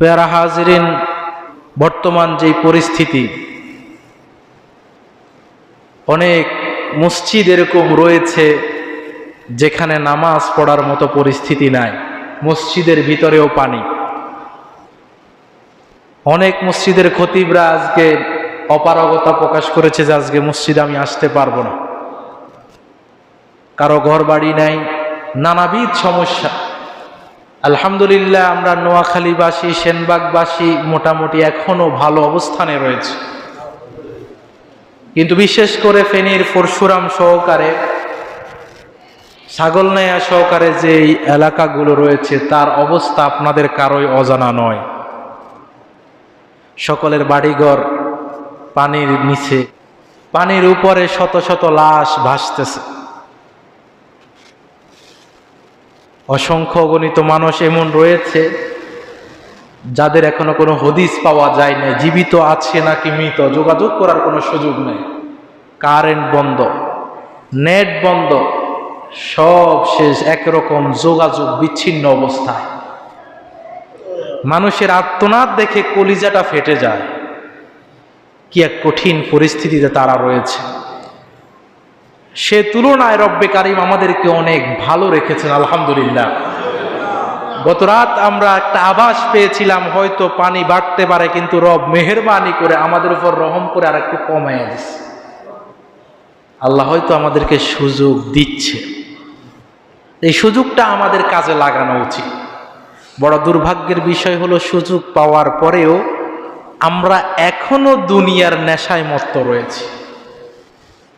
পেয়ারা হাজরিন, বর্তমান যেই পরিস্থিতি, অনেক মসজিদ এরকম রয়েছে যেখানে নামাজ পড়ার মতো পরিস্থিতি নাই, মসজিদের ভিতরেও পানি। অনেক মসজিদের খতিবরা আজকে অপারগতা প্রকাশ করেছে যে আজকে মসজিদ আমি আসতে পারব না। কারও ঘর বাড়ি নাই, নানাবিধ সমস্যা। আলহামদুলিল্লাহ, আমরা নোয়াখালীবাসী, সেনবাগবাসী মোটামুটি এখনও ভালো অবস্থানে রয়েছে। কিন্তু বিশেষ করে ফেনীর পরশুরাম সহকারে, ছাগলনাইয়া সহকারে যে এলাকাগুলো রয়েছে, তার অবস্থা আপনাদের কারোই অজানা নয়। সকলের বাড়িঘর পানির নিচে, পানির উপরে শত শত লাশ ভাসতেছে। অসংখ্য অগণিত মানুষ এমন রয়েছে যাদের এখনও কোনো হদিস পাওয়া যায় না জীবিত আছে নাকি মৃত, যোগাযোগ করার কোনো সুযোগ নেই। কারেন্ট বন্ধ, নেট বন্ধ, সব শেষ, একরকম যোগাযোগ বিচ্ছিন্ন অবস্থায়। মানুষের আত্মনাদ দেখে কলিজাটা ফেটে যায়। কি এক কঠিন পরিস্থিতিতে তারা রয়েছে। সে তুলনায় রব্বে কারিম আমাদেরকে অনেক ভালো রেখেছেন, আলহামদুলিল্লাহ। গত রাত আমরা একটা আভাস পেয়েছিলাম, হয়তো পানি বাড়তে পারে, কিন্তু রব মেহরবানি করে আমাদের উপর রহম করে আর একটু কমাইয়া দিচ্ছে আল্লাহ হয়তো আমাদেরকে সুযোগ দিচ্ছে। এই সুযোগটা আমাদের কাজে লাগানো উচিত। বড় দুর্ভাগ্যের বিষয় হলো সুযোগ পাওয়ার পরেও আমরা এখনও দুনিয়ার নেশায় মত্ত রয়েছি।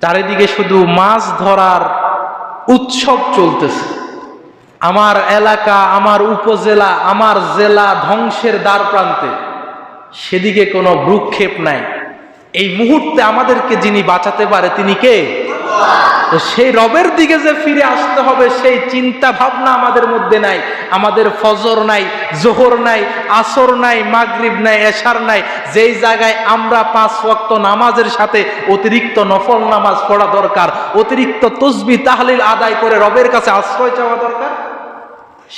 চারিদিকে শুধু মাছ ধরার উৎসব চলতেছে। আমার এলাকা, আমার উপজেলা, আমার জেলা ধ্বংসের দ্বার প্রান্তে সেদিকে কোনো ভ্রুক্ষেপ নাই। এই মুহূর্তে আমাদেরকে যিনি বাঁচাতে পারে তিনি কে? তো সেই রবের দিকে যে ফিরে আসতে হবে, সেই চিন্তা ভাবনা আমাদের মধ্যে নাই। আমাদের ফজর নাই, জোহর নাই, আসর নাই, মাগরিব নাই, এশার নাই। যেই জায়গায় আমরা পাঁচ ওয়াক্ত নামাজের সাথে অতিরিক্ত নফল নামাজ পড়া দরকার, অতিরিক্ত তসবি তাহলিল আদায় করে রবের কাছে আশ্রয় চাওয়া দরকার,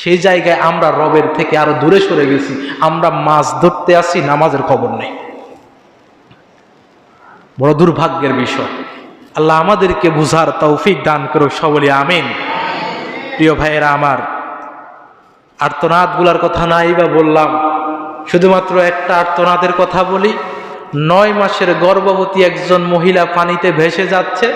সেই জায়গায় আমরা রবের থেকে আরও দূরে সরে গেছি। আমরা মাছ ধরতে আসি, নামাজের খবর নেই। বড় দুর্ভাগ্যের বিষয়। আল্লাহ আমাদেরকে বুঝার তৌফিক দান করুক সবলি আমিন। প্রিয় ভাইয়েরা আমার, আর্তনাদগুলার কথা নাই বা বললাম, শুধুমাত্র একটা আর্তনাদের কথা বলি। নয় মাসের গর্ভবতী একজন মহিলা পানিতে ভেসে যাচ্ছে।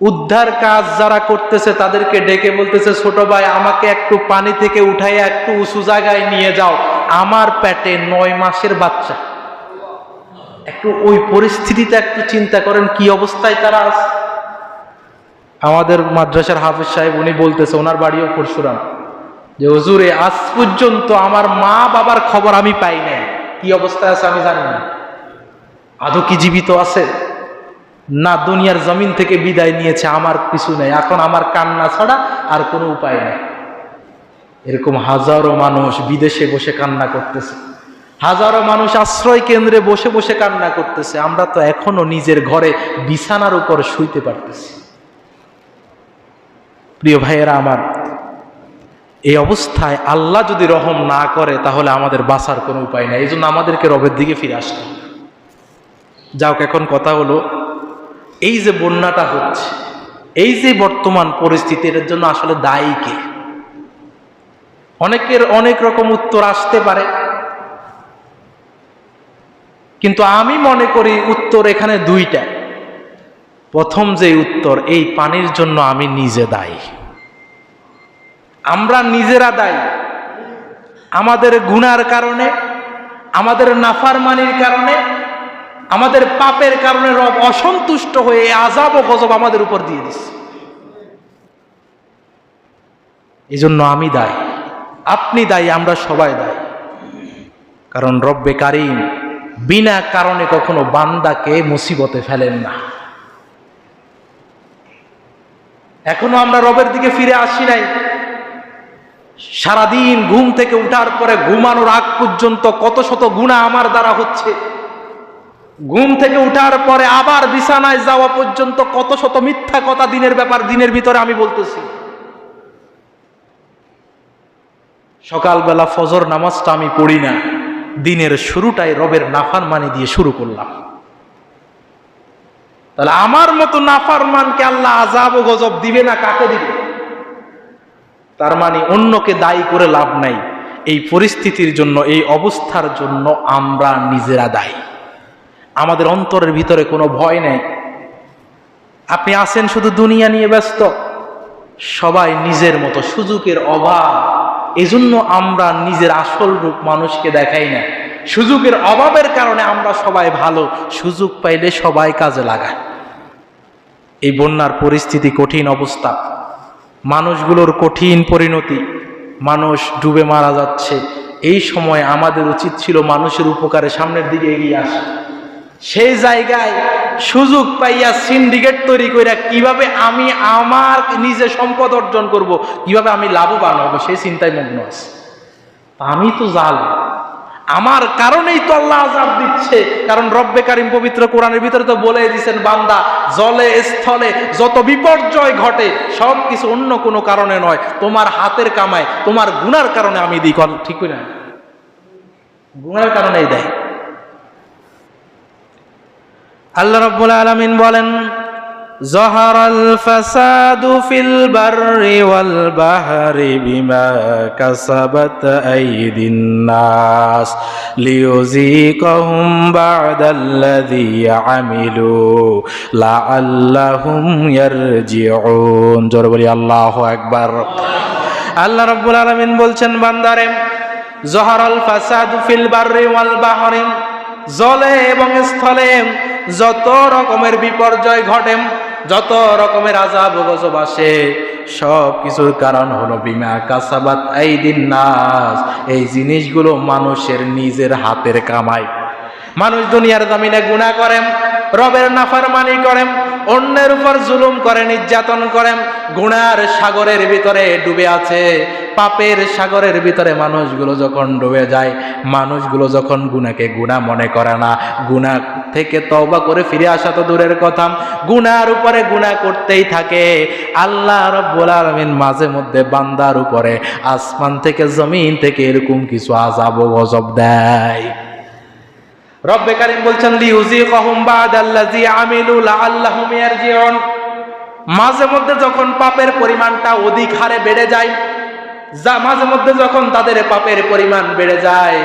উদ্ধার কাজ যারা করতেছে তাদেরকে ডেকে বলতেছে, ছোট ভাই, আমাকে একটু পানি থেকে উঠাইয়া একটু উঁচু জায়গায় নিয়ে যাও। আমার পেটে নয় মাসের বাচ্চা। একটু ওই পরিস্থিতিতে একটু চিন্তা করেন, কি অবস্থায় তারা আছে? আমাদের মাদ্রাসার হাফিজ সাহেব উনি বলতেছে, ওনার বাড়িও পরশুরাম। যে, হুজুরে, আজ পর্যন্ত আমার মা বাবার খবর আমি পাই নাই। কি অবস্থায় আছে আমি জানি না। আদৌ কি জীবিত আছে? না, দুনিয়ার জমিন থেকে বিদায় নিয়েছে, আমার কিছু নেই। এখন আমার কান্না ছাড়া আর কোনো উপায় নেই। এরকম হাজারো মানুষ বিদেশে বসে কান্না করতেছে। হাজারো মানুষ আশ্রয় কেন্দ্রে বসে বসে কান্না করতেছে। আমরা তো এখনও নিজের ঘরে বিছানার উপর শুইতে পারতেছি। প্রিয় ভাইয়েরা আমার, এই অবস্থায় আল্লাহ যদি রহম না করে, তাহলে আমাদের বাঁচার কোনো উপায় নাই। এই জন্য আমাদেরকে রবের দিকে ফিরে আসতে। যাওক এখন কথা হলো, এই যে বন্যাটা হচ্ছে, এই যে বর্তমান পরিস্থিতি এর জন্য আসলে দায়ী কে? অনেকের অনেক রকম উত্তর আসতে পারে। কিন্তু আমি মনে করি উত্তর এখানে দুইটা। প্রথম যে উত্তর, এই পানির জন্য আমি নিজে দায়ী। আমরা নিজেরা দায়ী। আমাদের গুনার কারণে, আমাদের নাফারমানির কারণে, আমাদের পাপের কারণে রব অসন্তুষ্ট হয়ে আজাব ও গজব আমাদের উপর দিয়ে দিচ্ছে এই জন্য আমি দায়ী। আপনি দায়ী, আমরা সবাই দায়ী। কারণ রব্বে কারিম বিনা কারণে কখনো বান্দাকে মুসিবতে ফেলেন না। এখনও আমরা রবের দিকে ফিরে আসি নাই। সারাদিন ঘুম থেকে উঠার পরে ঘুমানোর আগ পর্যন্ত কত শত গুণা আমার দ্বারা হচ্ছে। ঘুম থেকে উঠার পরে আবার বিছানায় যাওয়া পর্যন্ত কত শত মিথ্যা কথা দিনের ব্যাপার, দিনের ভিতরে আমি বলতেছি। সকালবেলা ফজর নামাজটা আমি পড়ি না। দিনের শুরুটাই রবের নাফার মানি দিয়ে শুরু করলাম। তাহলে আমার মতো নাফার মানকে আল্লাহ আজাব ও গজব দিবে না কাকে দিবে? তার মানে অন্যকে দায়ী করে লাভ নাই। এই পরিস্থিতির জন্য, এই অবস্থার জন্য আমরা নিজেরা দায়ী। আমাদের অন্তরের ভিতরে কোনো ভয় নেই। আপনি আছেন শুধু দুনিয়া নিয়ে ব্যস্ত। সবাই নিজের মতো সুযোগের অভাব। এজন্য আমরা নিজের আসল রূপ মানুষকে দেখাই না। সুযোগের অভাবের কারণে আমরা সবাই ভালো, সুযোগ পাইলে সবাই কাজে লাগায়। এই বন্যার পরিস্থিতি কঠিন অবস্থা। মানুষগুলোর কঠিন পরিণতি। মানুষ ডুবে মারা যাচ্ছে। এই সময় আমাদের উচিত ছিল মানুষের উপকারে সামনের দিকে এগিয়ে আসা। সেই জায়গায় সুযোগ পাইয়া সিন্ডিকেট তৈরি কইরা কীভাবে আমি আমার নিজে সম্পদ অর্জন করব, কীভাবে আমি লাভবান হব, সেই চিন্তায় মগ্ন আছে। আমি তো জাল আমার কারণেই তো আল্লাহ আজাব দিচ্ছে। কারণ রব্বে কারিম পবিত্র কোরআনের ভিতরে তো বলে দিচ্ছেন বান্দা, জলে, স্থলে যত বিপর্যয় ঘটে সব কিছু অন্য কোনো কারণে নয়। তোমার হাতের কামায়, তোমার গুনার কারণে আমি দিই। ঠিক না গুনার কারণেই দেয়। আল্লাহ রব্বুল আলমিন বলেন জহর আল ফাসাদু ফিল বাররি ওয়াল বাহরি বিমা কাসাবাত আইদিন নাস লিউযীকাহুম বাদাল্লাযী আমিলু লাআল্লাহুম ইয়ারজিউন। জোরে বলি, আল্লাহু আকবার। আল্লাহ রাব্বুল আলামিন বলছেন, বান্দারে জহর আল ফাসাদু ফিল বাররি ওয়াল বাহরি জলে এবং স্থলে যত রকমের বিপর্যয় ঘটে, যত রকমের আজাব গজব আসে সব কিছুর কারণ হলো বিমা কাসাবাত আইদিন নাস। এই জিনিসগুলো মানুষের নিজের হাতের কামাই। মানুষ দুনিয়ার জমিনে গুণা করেন রবের নাফারমানি করেন, অন্যের উপর জুলুম করে, নির্যাতন করেন গুণার সাগরের ভিতরে ডুবে আছে। পাপের সাগরের ভিতরে মানুষগুলো যখন ডুবে যায়, মানুষগুলো যখন গুণাকে গুণা মনে করে না গুণা থেকে তওবা করে ফিরে আসা তো দূরের কথা, গুনার উপরে গুণা করতেই থাকে। আল্লাহ রব্বুল আলামিন মাঝে মধ্যে বান্দার উপরে আসমান থেকে জমিন থেকে এরকম কিছু আজাব গজব দেয়। রব্বে কারিম বলছেন লিউজিকহুম বাদাল্লাযী আমিলু লাআল্লাহুম ইয়ারজিউন। মাঝে মধ্যে যখন পাপের পরিমাণটা অধিক হারে বেড়ে যায়, যা মাঝে মধ্যে যখন তাদের পাপের পরিমাণ বেড়ে যায়,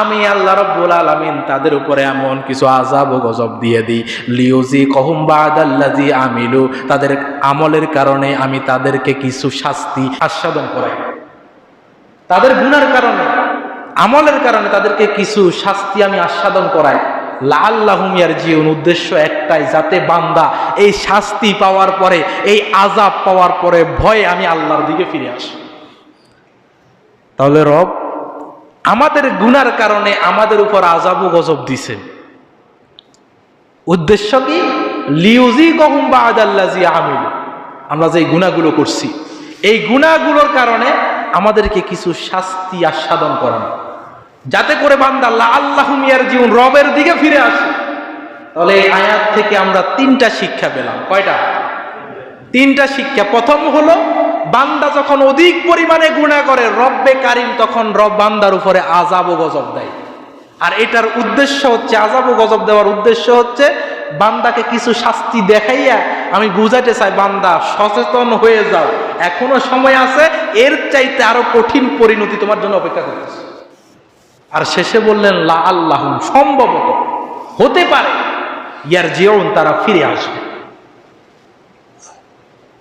আমি আল্লাহ রব্বুল আলামিন তাদের উপরে এমন কিছু আজাব ও গজব দিয়ে দিই। লিউজি কহুম বাদাল্লাযী আমিলু, তাদের আমলের কারণে আমি তাদেরকে কিছু শাস্তি, আস্বাদন করাই। তাদের গুনার কারণে আমলের কারণে তাদেরকে কিছু শাস্তি আমি আস্বাদন করাই। লাল্লাহুমিয়ার জীবন উদ্দেশ্য একটাই যাতে বান্দা এই শাস্তি পাওয়ার পরে এই আজাব পাওয়ার পরে ভয়ে আমি আল্লাহর দিকে ফিরে আসি। তাহলে রব? আমাদের গুনার কারণে আমাদের উপর আজাব ও গজব দিছে। উদ্দেশ্য কি? লিউজি কহুম বা আদাল্লাজি আমিল। আমরা যে গুণাগুলো করছি এই গুণাগুলোর কারণে আমাদেরকে কিছু শাস্তি আস্বাদন করানো। যাতে করে বান্দা আল্লাহ মিয়ার জীবন রবের দিকে ফিরে আসে। তাহলে এই আয়াত থেকে আমরা তিনটা শিক্ষা পেলাম। কয়টা? তিনটা শিক্ষা। প্রথম হলো, বান্দা যখন অধিক পরিমাণে গুণা করে, রব্বে কারিম তখন রব বান্দার উপরে আজাব ও গজব দেয়। আর এটার উদ্দেশ্য হচ্ছে আজাব ও গজব দেওয়ার উদ্দেশ্য হচ্ছে, বান্দাকে কিছু শাস্তি দেখাইয়া আমি বুঝাতে চাই, বান্দা সচেতন হয়ে যাও। এখনও সময় আছে, এর চাইতে আরও কঠিন পরিণতি তোমার জন্য অপেক্ষা করতেছে। আর শেষে বললেন, লা আল্লাহ সম্ভবত হতে পারে ইয়ার জিয়ন তারা ফিরে আসবে।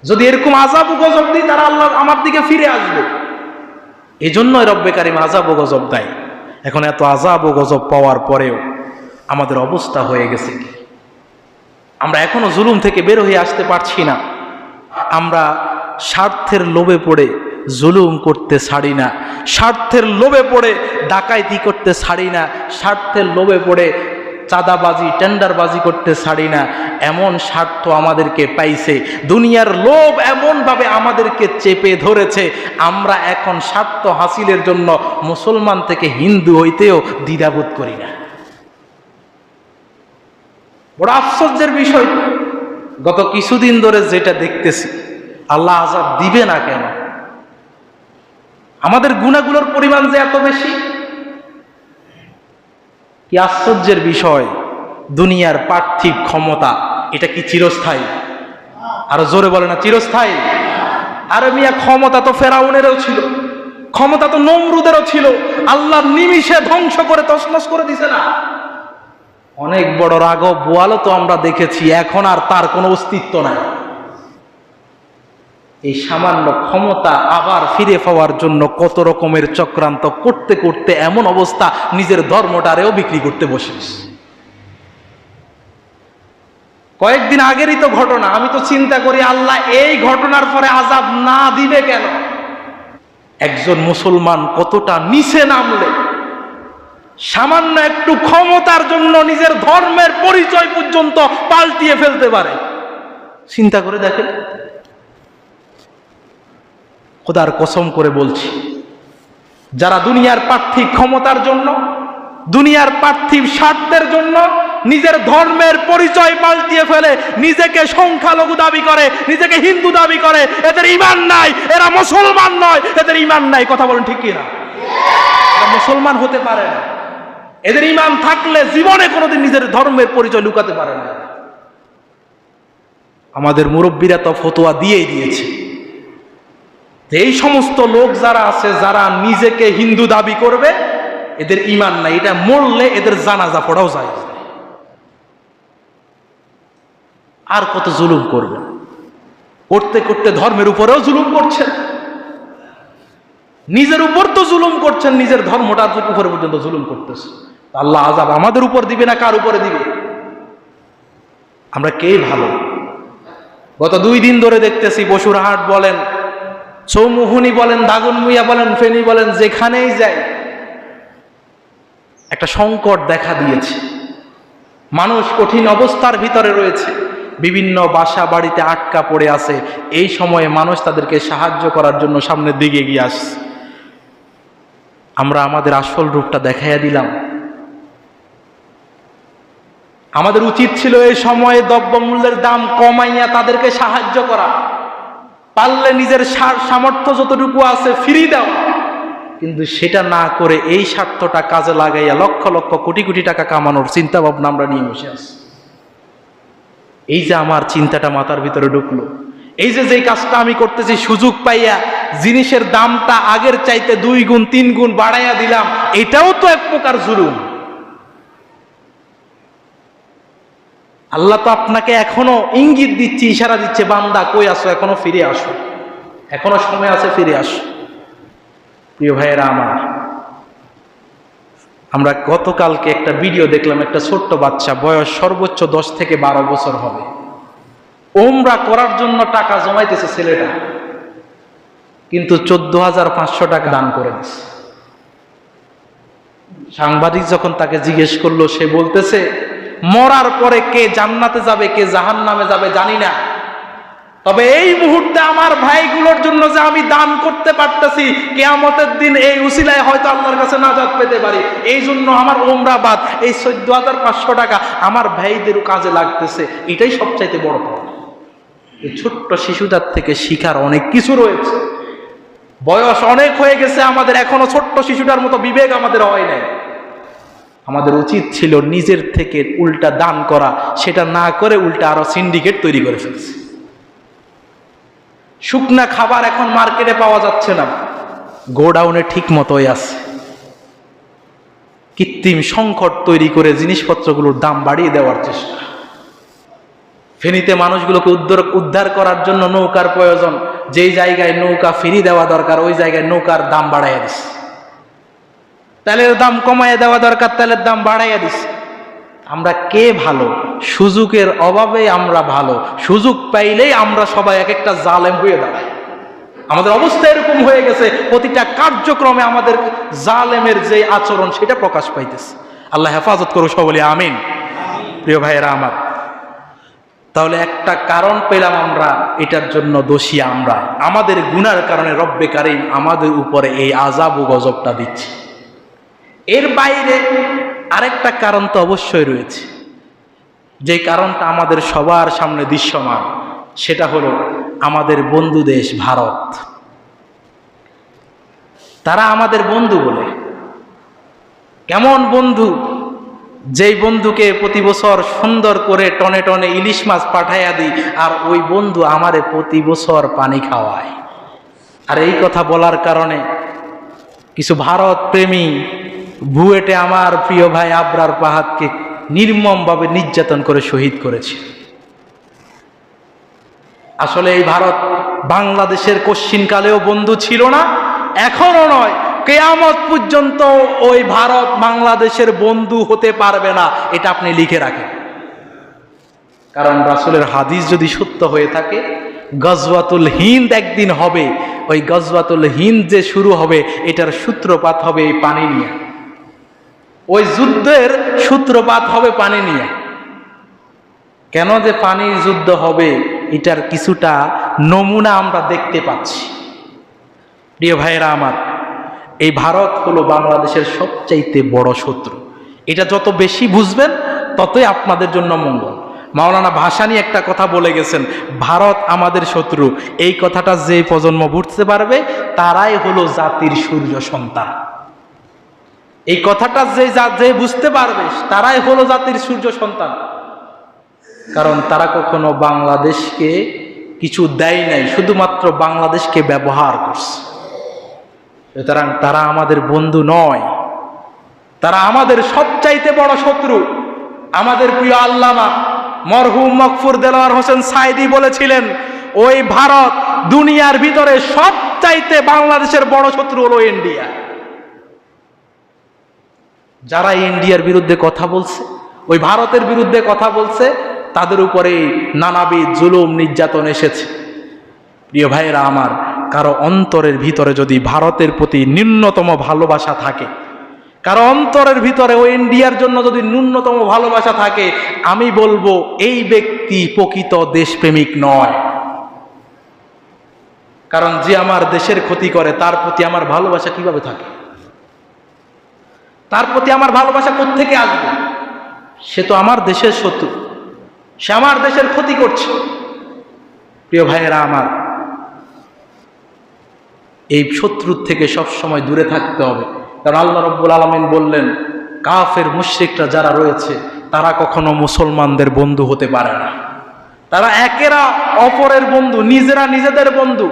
যদি এরকম আজাব গজব দিই তারা আল্লাহ আমার দিকে ফিরে আসবে। এই জন্যই রব্বে আজাব ও গজব দেয়। এখন এত আজাব ও গজব পাওয়ার পরেও আমাদের অবস্থা হয়ে গেছে কি? আমরা এখনও জুলুম থেকে বের হয়ে আসতে পারছি না। আমরা স্বার্থের লোভে পড়ে জুলুম করতে ছাড়ি না। স্বার্থের লোভে পড়ে, ডাকাইতি করতে ছাড়ি না। স্বার্থের লোভে পড়ে, চাঁদাবাজি, টেন্ডারবাজি করতে ছাড়ি না। এমন স্বার্থ আমাদেরকে পাইছে। দুনিয়ার লোভ এমনভাবে আমাদেরকে চেপে ধরেছে। আমরা এখন স্বার্থ হাসিলের জন্য মুসলমান থেকে হিন্দু হইতেও দ্বিধাবোধ করি না। বড় আশ্চর্যের বিষয়। গত কিছুদিন ধরে যেটা দেখতেছি, আল্লাহ আজাব দিবে না কেন? আমাদের গুণাগুলোর পরিমাণ যে এত বেশি? কি আশ্চর্যের বিষয়, দুনিয়ার পার্থিব ক্ষমতা, এটা কি চিরস্থায়ী? আরও জোরে বলে না, চিরস্থায়ী? আরে মিয়া, ক্ষমতা তো ফেরাউনেরও ছিল, ক্ষমতা তো নমরুদেরও ছিল আল্লাহ নিমিষে ধ্বংস করে, তসনস করে দিছে না। অনেক বড় রাগব বোয়ালও তো আমরা দেখেছি, এখন আর তার কোনো অস্তিত্ব নাই। এই সামান্য ক্ষমতা আবার ফিরে পাওয়ার জন্য কত রকমের চক্রান্ত করতে করতে এমন অবস্থা নিজের ধর্মটারেও বিক্রি করতে বসিস। কয়েকদিন আগেরই তো ঘটনা, আমি তো চিন্তা করি আল্লাহ এই ঘটনার পরে আজাব না দিবে কেন? একজন মুসলমান কতটা নিচে নামলে, সামান্য একটু ক্ষমতার জন্য নিজের ধর্মের পরিচয় পর্যন্ত পাল্টিয়ে ফেলতে পারে। চিন্তা করে দেখেন। খোদার কসম করে বলছি, যারা দুনিয়ার পার্থিব ক্ষমতার জন্য, দুনিয়ার পার্থিব স্বার্থের জন্য নিজের ধর্মের পরিচয় পাল্টিয়ে ফেলে, নিজেকে সংখ্যালঘু দাবি করে, নিজেকে হিন্দু দাবি করে, এদের ইমান নাই, এরা মুসলমান নয়, এদের ইমান নাই, কথা বলেন ঠিক কিনা? এরা মুসলমান হতে পারে না। এদের ইমান থাকলে জীবনে কোনোদিন নিজের ধর্মের পরিচয় লুকাতে পারে না। আমাদের মুরব্বীরা তো ফতোয়া দিয়েই দিয়েছে। এই সমস্ত লোক যারা আছে, যারা নিজেকে হিন্দু দাবি করবে, এদের ইমান নাই। এটা মরলে এদের জানাজা পড়াও যায়। আর কত জুলুম করবে? করতে করতে ধর্মের উপরেও জুলুম করছেন। নিজের উপর তো জুলুম করছেন, নিজের ধর্মটার উপরে পর্যন্ত জুলুম করতেছে। আল্লাহ আজাব আমাদের উপর দিবে না কার উপরে দিবে? আমরা কে ভালো? গত দুই দিন ধরে দেখতেছি, বসুরহাট বলেন চৌমুহনি বলেন দাগনমুইয়া বলেন, ফেনী বলেন, যেখানেই যাই, একটা সংকট দেখা দিয়েছে। মানুষ কঠিন অবস্থার ভিতরে রয়েছে। বিভিন্ন বাসা বাড়িতে আটকা পড়ে আছে। এই সময়ে মানুষ তাদেরকে সাহায্য করার জন্য সামনের দিকে এগিয়ে আসছে। আমরা আমাদের আসল রূপটা দেখাইয়া দিলাম। আমাদের উচিত ছিল এই সময়ে দ্রব্যমূল্যের দাম কমাইয়া তাদেরকে সাহায্য করা। পারলে নিজের সামর্থ্য যতটুকু আছে ফিরি দাও। কিন্তু সেটা না করে এই স্বার্থটা কাজে লাগাইয়া লক্ষ লক্ষ কোটি কোটি টাকা কামানোর চিন্তা ভাবনা আমরা নিয়ে বসে আছি। এই যে আমার চিন্তাটা মাথার ভিতরে ঢুকলো, এই যে যেই কাজটা আমি করতেছি সুযোগ পাইয়া জিনিসের দামটা আগের চাইতে দুই গুণ, তিন গুণ বাড়াইয়া দিলাম, এটাও তো এক প্রকার জুলুম। আল্লাহ তো আপনাকে এখনও ইঙ্গিত দিচ্ছে, ইশারা দিচ্ছে, বান্দা কই আসো এখনও ফিরে আসো। এখনও সময় আছে, ফিরে আসো। প্রিয় ভাইয়েরা আমার, আমরা গতকালকে একটা ভিডিও দেখলাম, একটা ছোট্ট বাচ্চা, বয়স সর্বোচ্চ দশ থেকে বারো বছর হবে। ওমরা করার জন্য টাকা জমাইতেছে ছেলেটা, কিন্তু চোদ্দ হাজার পাঁচশো টাকা দান করে দিচ্ছে সাংবাদিক যখন তাকে জিজ্ঞেস করল, সে বলতেছে মরার পরে কে জান্নাতে যাবে, কে জাহান নামে যাবে জানি না। তবে এই মুহূর্তে আমার ভাইগুলোর জন্য যে আমি দান করতে পারতেছি, কেয়ামতের দিন এই উসিলায় হয়তো আল্লাহর কাছে নাজাত পেতে পারি। এই জন্য আমার ওমরাবাদ এই চোদ্দ হাজার পাঁচশো টাকা আমার ভাইদের কাজে লাগতেছে। এটাই সবচাইতে বড় পাওয়া এই ছোট্ট শিশুটার থেকে শিখার অনেক কিছু রয়েছে। বয়স অনেক হয়ে গেছে আমাদের, এখনও ছোট্ট শিশুটার মতো বিবেক আমাদের হয় নাই। আমাদের উচিত ছিল নিজের থেকে উল্টা দান করা, সেটা না করে উল্টা আরও সিন্ডিকেট তৈরি করে ফেলছে। শুকনা খাবার এখন মার্কেটে পাওয়া যাচ্ছে না। গোডাউনে ঠিক মতোই আছে। কৃত্রিম সংকট তৈরি করে জিনিসপত্রগুলোর দাম বাড়িয়ে দেওয়ার চেষ্টা। ফেনীতে মানুষগুলোকে উদ্ধার উদ্ধার করার জন্য নৌকার প্রয়োজন। যেই জায়গায় নৌকা ফিরি দেওয়া দরকার, ওই জায়গায় নৌকার দাম বাড়াইয়া দিচ্ছে তেলের দাম কমাইয়া দেওয়া দরকার, তেলের দাম বাড়াইয়া দিচ্ছে আমরা কে ভালো? সুযোগের অভাবে আমরা ভালো। সুযোগ পাইলেই আমরা সবাই এক একটা জালেম হয়ে দাঁড়াই। আমাদের অবস্থা এরকম হয়ে গেছে, প্রতিটা কার্যক্রমে আমাদের জালেমের যে আচরণ সেটা প্রকাশ পাইতেছে। আল্লাহ হেফাজত করো সকলে, আমিন। প্রিয় ভাইয়েরা আমার, তাহলে একটা কারণ পেলাম আমরা, এটার জন্য দোষী আমরা। আমাদের গুনার কারণে রব্বে কারিম আমাদের উপরে এই আজাব ও গজবটা দিচ্ছে। এর বাইরে আরেকটা কারণ তো অবশ্যই রয়েছে। যে কারণটা আমাদের সবার সামনে দৃশ্যমান, সেটা হলো আমাদের বন্ধু দেশ ভারত। তারা আমাদের বন্ধু বলে। কেমন বন্ধু? যেই বন্ধুকে প্রতি বছর সুন্দর করে টনে টনে ইলিশ মাছ পাঠাইয়া দিই, আর ওই বন্ধু আমারে প্রতি বছর পানি খাওয়ায়। আর এই কথা বলার কারণে কিছু ভারত প্রেমী বুয়েটে আমার প্রিয় ভাই আবরার পাহাদকে নির্মমভাবে নির্যাতন করে শহীদ করেছে। আসলে এই ভারত বাংলাদেশের কশ্চিনকালেও বন্ধু ছিল না এখনও নয়। কেয়ামত পর্যন্ত ওই ভারত বাংলাদেশের বন্ধু হতে পারবে না, এটা আপনি লিখে রাখেন। কারণ রাসুলের হাদিস যদি সত্য হয়ে থাকে, গজওয়াতুল হিন্দ একদিন হবে। ওই গজওয়াতুল হিন্দ যে শুরু হবে, এটার সূত্রপাত হবে এই পানি নিয়ে। ওই যুদ্ধের সূত্রপাত হবে পানি নিয়ে। কেন যে পানির যুদ্ধ হবে, এটার কিছুটা নমুনা আমরা দেখতে পাচ্ছি। প্রিয় ভাইয়েরা আমার, এই ভারত হলো বাংলাদেশের সবচাইতে বড় শত্রু। এটা যত বেশি বুঝবেন, ততই আপনাদের জন্য মঙ্গল। মাওলানা ভাসানি একটা কথা বলে গেছেন, ভারত আমাদের শত্রু। এই কথাটা যে প্রজন্ম বুঝতে পারবে, তারাই হলো জাতির সূর্য সন্তান। এই কথাটা যে যা- বুঝতে পারবে, তারাই হলো জাতির সূর্য সন্তান। কারণ তারা কখনো বাংলাদেশকে কিছু দেয় নাই, শুধুমাত্র বাংলাদেশকে ব্যবহার করছে। সুতরাং তারা আমাদের বন্ধু নয়। তারা আমাদের সবচাইতে বড় শত্রু। আমাদের প্রিয় আল্লামা মরহুম মকফুর দেলোয়ার হোসেন সাইদি বলেছিলেন, ওই ভারত দুনিয়ার ভিতরে সবচাইতে বাংলাদেশের বড় শত্রু হলো ইন্ডিয়া। যারা ইন্ডিয়ার বিরুদ্ধে কথা বলছে, ওই ভারতের বিরুদ্ধে কথা বলছে, তাদের উপরে নানাবিধ জুলুম নির্যাতন এসেছে। প্রিয় ভাইয়েরা আমার, কারও অন্তরের ভিতরে যদি ভারতের প্রতি ন্যূনতম ভালোবাসা থাকে, কারও অন্তরের ভিতরে ওই ইন্ডিয়ার জন্য যদি ন্যূনতম ভালোবাসা থাকে, আমি বলব এই ব্যক্তি প্রকৃত দেশপ্রেমিক নয়। কারণ যে আমার দেশের ক্ষতি করে, তার প্রতি আমার ভালোবাসা কীভাবে থাকে? তার প্রতি আমার ভালোবাসা থেকে আসবে? সে তো আমার দেশের শত্রু। সে আমার দেশের ক্ষতি করছে। প্রিয় ভাইয়েরা আমার, এই শত্রুর থেকে সব সময় দূরে থাকতে হবে। কারণ আল্লাহ রব্বুল আলমিন বললেন, কাফের মুশ্রিকরা যারা রয়েছে, তারা কখনো মুসলমানদের বন্ধু হতে পারে না। তারা একেরা অপরের বন্ধু, নিজেরা নিজেদের বন্ধু।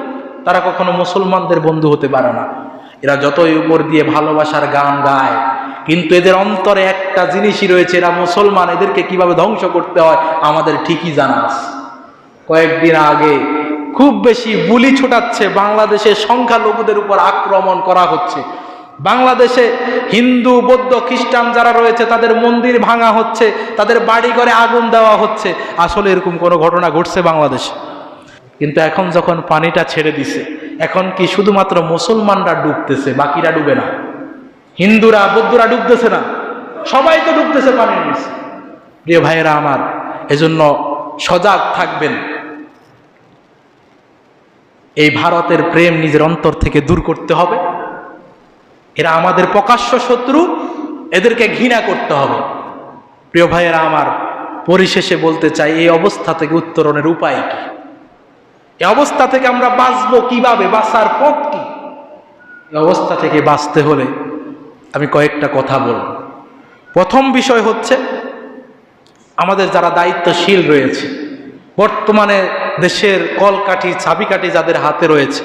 তারা কখনো মুসলমানদের বন্ধু হতে পারে না। এরা যতই উপর দিয়ে ভালোবাসার গান গায় কিন্তু এদের অন্তরে একটা জিনিসই রয়েছে, এরা মুসলমান, এদেরকে কীভাবে ধ্বংস করতে হয় আমাদের ঠিকই জানা আছে। কয়েকদিন আগে খুব বেশি বুলি ছোটাচ্ছে বাংলাদেশের সংখ্যালঘুদের উপর আক্রমণ করা হচ্ছে। বাংলাদেশে হিন্দু, বৌদ্ধ, খ্রিস্টান যারা রয়েছে, তাদের মন্দির ভাঙা হচ্ছে, তাদের বাড়ি ঘরে আগুন দেওয়া হচ্ছে। আসলে এরকম কোনো ঘটনা ঘটছে বাংলাদেশে। কিন্তু এখন যখন পানিটা ছেড়ে দিছে, এখন কি শুধুমাত্র মুসলমানরা ডুবতেছে, বাকিরা ডুবে না? হিন্দুরা, বৌদ্ধরা ডুবতেছে না। সবাই তো ডুবতেছে পানির নিচে। প্রিয় ভাইয়েরা আমার, এজন্য সজাগ থাকবেন। এই ভারতের প্রেম নিজের অন্তর থেকে দূর করতে হবে। এরা আমাদের প্রকাশ্য শত্রু, এদেরকে ঘৃণা করতে হবে। প্রিয় ভাইয়েরা আমার, পরিশেষে বলতে চাই, এই অবস্থা থেকে উত্তরণের উপায় কি? এই অবস্থা থেকে আমরা বাঁচবো কীভাবে? বাঁচার পথ কি? অবস্থা থেকে বাঁচতে হলে আমি কয়েকটা কথা বলব। প্রথম বিষয় হচ্ছে, আমাদের যারা দায়িত্বশীল রয়েছে, বর্তমানে দেশের কলকাঠি, চাবিকাঠি যাদের হাতে রয়েছে,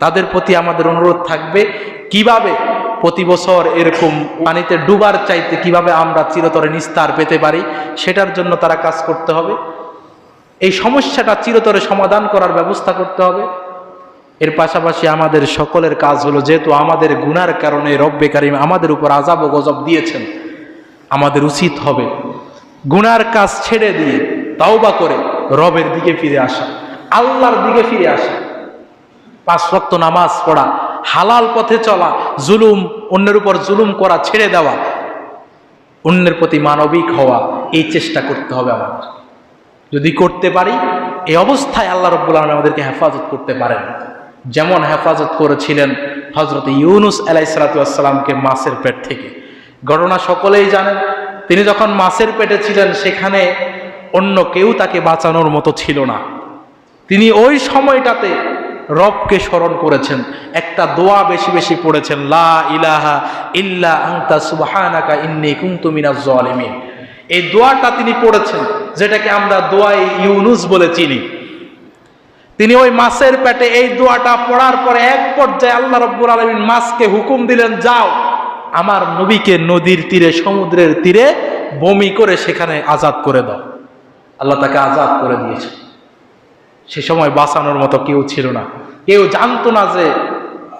তাদের প্রতি আমাদের অনুরোধ থাকবে, কীভাবে প্রতি বছর এরকম পানিতে ডুবার চাইতে কীভাবে আমরা চিরতরে নিস্তার পেতে পারি, সেটার জন্য তারা কাজ করতে হবে। এই সমস্যাটা চিরতরে সমাধান করার ব্যবস্থা করতে হবে। এর পাশাপাশি আমাদের সকলের কাজ হলো যেহেতু আমাদের গুনার কারণে রব্বে কারিম আমাদের উপর আজাব ও গজব দিয়েছেন, আমাদের উচিত হবে গুনার কাজ ছেড়ে দিয়ে তাওবা করে রবের দিকে ফিরে আসা, আল্লাহর দিকে ফিরে আসা। পাঁচ রক্ত নামাজ পড়া, হালাল পথে চলা, জুলুম, অন্যের উপর জুলুম করা ছেড়ে দেওয়া, অন্যের প্রতি মানবিক হওয়া, এই চেষ্টা করতে হবে আমাদের। যদি করতে পারি, এই অবস্থায় আল্লাহ রব্বুল আলম আমাদেরকে হেফাজত করতে পারেন। যেমন হেফাজত করেছিলেন হজরত ইউনুস আলাইসালাতামকে মাছের পেট থেকে। ঘটনা সকলেই জানেন, তিনি যখন মাছের পেটে ছিলেন, সেখানে অন্য কেউ তাকে বাঁচানোর মতো ছিল না। তিনি ওই সময়টাতে রবকে স্মরণ করেছেন, একটা দোয়া বেশি বেশি পড়েছেন, লা ইলাহা ইল্লা আংতা সুবহানাকা ইন্নী কুনতু মিনাজ জালিমিন। এই দোয়াটা তিনি পড়েছেন, যেটাকে আমরা দোয়াই ইউনুস বলে চিনি। তিনি ওই মাছের পেটে এই দোয়াটা পড়ার পরে এক পর্যায়ে আল্লাহ রব্বুল আলমিন মাছকে হুকুম দিলেন, যাও, আমার নবীকে নদীর তীরে, সমুদ্রের তীরে বমি করে সেখানে আজাদ করে দাও। আল্লাহ তাকে আজাদ করে দিয়েছে। সে সময় বাঁচানোর মতো কেউ ছিল না। কেউ জানতো না যে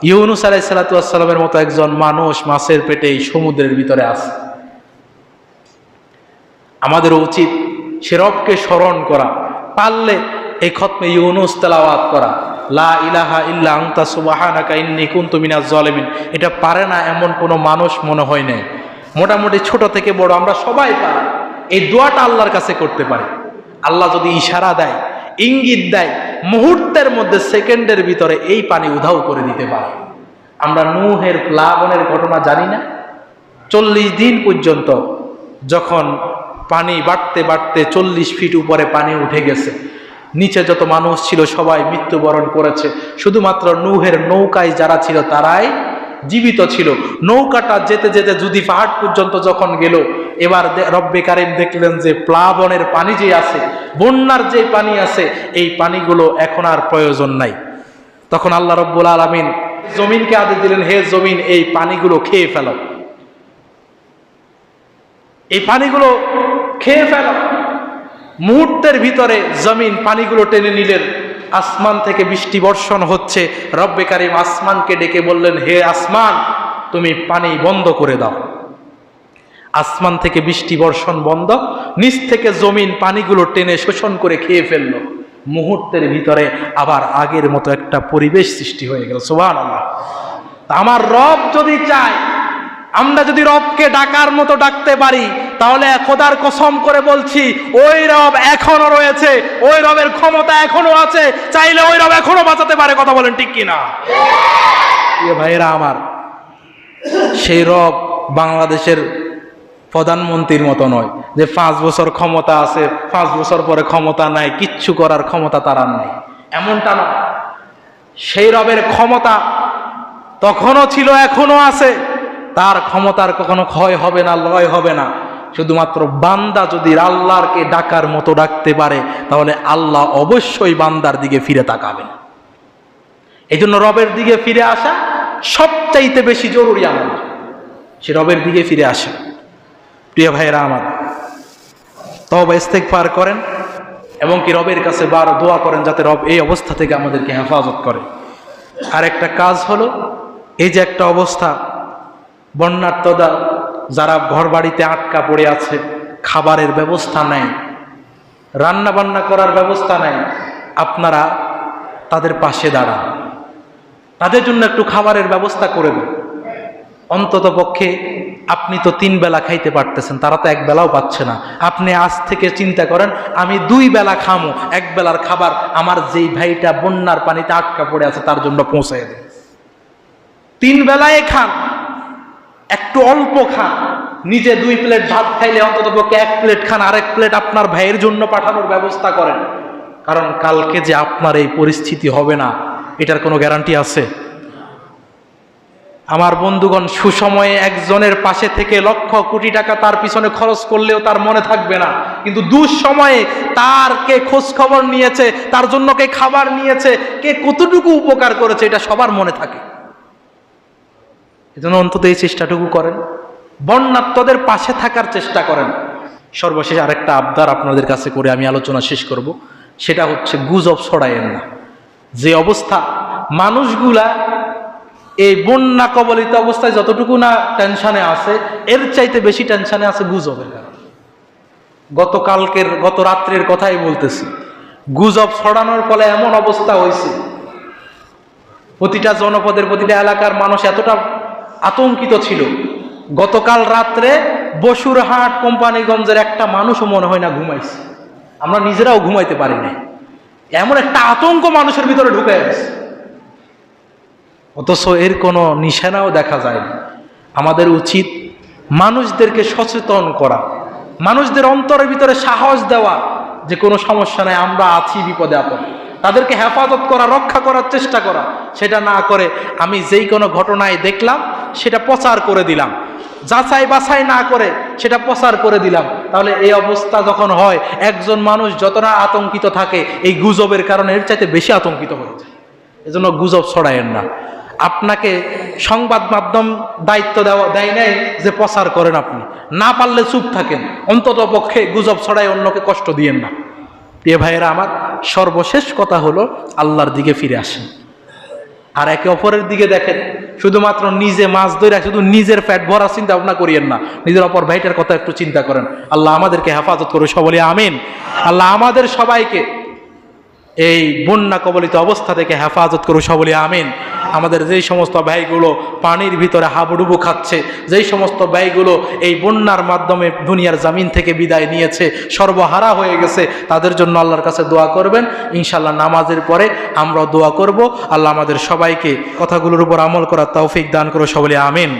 ইউনুস আলাই সালাতামের মতো একজন মানুষ মাছের পেটে এই সমুদ্রের ভিতরে আছে। আমাদের উচিত সে রবকে স্মরণ করা। পারলে এই খতমে ইউনুস তেলাওয়াত করা। লা ইলাহা ইল্লা আংতা সুবাহানাকা ইন্নী কুনতু মিনাজ জলেমিন। এটা পারে না এমন কোনো মানুষ মনে হয় নাই। মোটামুটি ছোট থেকে বড় আমরা সবাই পারি। এই দোয়াটা আল্লাহর কাছে করতে পারি। আল্লাহ যদি ইশারা দেয়, ইঙ্গিত দেয়, মুহূর্তের মধ্যে সেকেন্ডের ভিতরে এই পানি উধাও করে দিতে পারে। আমরা নুহের প্লাবনের ঘটনা জানি না। চল্লিশ দিন পর্যন্ত যখন পানি বাড়তে বাড়তে চল্লিশ ফিট উপরে পানি উঠে গেছে নিচে যত মানুষ ছিল সবাই মৃত্যুবরণ করেছে। শুধুমাত্র নূহের নৌকায় যারা ছিল তারাই জীবিত ছিল। নৌকাটা যেতে যেতে যদি পাহাড় পর্যন্ত যখন গেল, এবার রব্বে কারিম দেখলেন যে প্লাবনের পানি যে আছে, বন্যার যে পানি আছে, এই পানিগুলো এখন আর প্রয়োজন নাই। তখন আল্লাহ রব্বুল আলমিন জমিনকে আদেশ দিলেন, হে জমিন, এই পানিগুলো খেয়ে ফেলো। এই পানিগুলো খেয়ে ফেল। মুহূর্তের ভিতরে জমিন পানিগুলো টেনে নিলেন। আসমান থেকে বৃষ্টি বর্ষণ হচ্ছে। রব্বে কারিম আসমানকে ডেকে বললেন, হে আসমান, তুমি পানি বন্ধ করে দাও। আসমান থেকে বৃষ্টি বর্ষণ বন্ধ। নিচ থেকে জমিন পানিগুলো টেনে শোষণ করে খেয়ে ফেলল। মুহূর্তের ভিতরে আবার আগের মতো একটা পরিবেশ সৃষ্টি হয়ে গেল। সোহান আল্লাহ আমার রব যদি চায়, আমরা যদি রবকে ডাকার মতো ডাকতে পারি তাহলে খোদার কসম করে বলছি, ওই রব এখনও রয়েছে, ওই রবের ক্ষমতা এখনও আছে, চাইলে ওই রব এখনও বাঁচাতে পারে, কথা বলেন ঠিক কিনা? ভাইয়েরা আমার, সেই রব বাংলাদেশের প্রধানমন্ত্রীর মতো নয়, যে পাঁচ বছর ক্ষমতা আছে, পাঁচ বছর পরে ক্ষমতা নাই, কিচ্ছু করার ক্ষমতা তার নেই। এমনটা নয় সেই রবের ক্ষমতা তখনও ছিল এখনও আছে। তার ক্ষমতার কখনো ক্ষয় হবে না, লয় হবে না। শুধুমাত্র বান্দা যদি আল্লাহরকে ডাকার মতো ডাকতে পারে, তাহলে আল্লাহ অবশ্যই বান্দার দিকে ফিরে তাকাবেন। এই জন্য রবের দিকে ফিরে আসা সবচাইতে বেশি জরুরি আমাদের সে রবের দিকে ফিরে আসে। প্রিয় ভাইয়েরা আমার তবে পার করেন এবং কি রবের কাছে বার দোয়া করেন যাতে রব এই অবস্থা থেকে আমাদেরকে হেফাজত করে। আর একটা কাজ হলো, এই যে একটা অবস্থা বন্যার্থদা যারা ঘর বাড়িতে আটকা পড়ে আছে, খাবারের ব্যবস্থা নেই রান্না বান্না করার ব্যবস্থা নেই আপনারা তাদের পাশে দাঁড়ান। তাদের জন্য একটু খাবারের ব্যবস্থা করে দিন। অন্তত পক্ষে আপনি তো তিন বেলা খাইতে পারতেছেন, তারা তো এক বেলাও পাচ্ছে না। আপনি আজ থেকে চিন্তা করেন, আমি দুই বেলা খামো, এক বেলার খাবার আমার যেই ভাইটা বন্যার পানিতে আটকা পড়ে আছে, তার জন্য পৌঁছে দেন। তিন বেলায় খান। একটু অল্প খান নিজে দুই প্লেট ভাত খাইলে অন্তত পক্ষে এক প্লেট খান, আরেক প্লেট আপনার ভাইয়ের জন্য পাঠানোর ব্যবস্থা করেন। কারণ কালকে যে আপনার এই পরিস্থিতি হবে না, এটার কোনো গ্যারান্টি আছে? আমার বন্ধুগণ, সুসময়ে একজনের পাশে থেকে লক্ষ কোটি টাকা তার পিছনে খরচ করলেও তার মনে থাকবে না। কিন্তু দুঃসময়ে তার কে খোঁজ খবর নিয়েছে, তার জন্য কে খাবার নিয়েছে, কে কতটুকু উপকার করেছে, এটা সবার মনে থাকে। এজন্য অন্তত এই চেষ্টাটুকু করেন। বন্যাত্মদের পাশে থাকার চেষ্টা করেন। সর্বশেষ আরেকটা আবদার আপনাদের কাছে করে আমি আলোচনা শেষ করব। সেটা হচ্ছে গুজব ছড়ায়েন না। যে অবস্থা, মানুষগুলা এই বন্যা কবলিত অবস্থায় যতটুকু না টেনশনে আছে, এর চাইতে বেশি টেনশনে আছে গুজবের কারণে। গতকালকের গত রাত্রের কথাই বলতেছি। গুজব ছড়ানোর ফলে এমন অবস্থা হয়েছে। প্রতিটা জনপদের, প্রতিটা এলাকার মানুষ এতটা আতঙ্কিত ছিল। গতকাল রাত্রে বসুরহাট কোম্পানিগঞ্জের একটা মানুষও মনে হয় না ঘুমাইছে। আমরা নিজেরাও ঘুমাইতে পারি নাই। এমন একটা আতঙ্ক মানুষের ভিতরে ঢুকে গেছে। অথচ এর কোনো নিশানাও দেখা যায় না আমাদের উচিত মানুষদেরকে সচেতন করা। মানুষদের অন্তরের ভিতরে সাহস দেওয়া যে কোনো সমস্যা নাই, আমরা আছি বিপদে আপদে। তাদেরকে হেফাজত করা, রক্ষা করার চেষ্টা করা। সেটা না করে আমি যেই কোনো ঘটনায় দেখলাম, সেটা প্রচার করে দিলাম। যাচাই বাছাই না করে সেটা প্রচার করে দিলাম। তাহলে এই অবস্থা যখন হয়, একজন মানুষ যতটা আতঙ্কিত থাকে, এই গুজবের কারণে এর চাইতে বেশি আতঙ্কিত হয়ে যায়। এজন্য গুজব ছড়ায়েন না। আপনাকে সংবাদ মাধ্যম দায়িত্ব দেওয়া, দেয় নাই যে প্রচার করেন আপনি। না পারলে চুপ থাকেন। অন্তত পক্ষে গুজব ছড়ায় অন্যকে কষ্ট দিয়েন না। প্রিয় ভাইয়েরা, আমার সর্বশেষ কথা হলো আল্লাহর দিকে ফিরে আসেন আর একে অপরের দিকে দেখেন, শুধুমাত্র নিজে মাছ ধরে, শুধু নিজের পেট ভরা চিন্তা ভাবনা করিয়েন না, নিজের অপর ভাইটার কথা একটু চিন্তা করেন। আল্লাহ আমাদেরকে হেফাজত করে সবলে আমিন। আল্লাহ আমাদের সবাইকে এই বন্যা কবলিত অবস্থা থেকে হেফাজত করু সবলি আমিন। আমাদের যেই সমস্ত ব্যয়গুলো পানির ভিতরে হাবুডুবু খাচ্ছে, যেই সমস্ত ব্যয়গুলো এই বন্যার মাধ্যমে দুনিয়ার জামিন থেকে বিদায় নিয়েছে, সর্বহারা হয়ে গেছে, তাদের জন্য আল্লাহর কাছে দোয়া করবেন। ইনশাল্লাহ নামাজের পরে আমরা দোয়া করব। আল্লাহ আমাদের সবাইকে কথাগুলোর উপর আমল করার তৌফিক দান করো সবলি আমিন।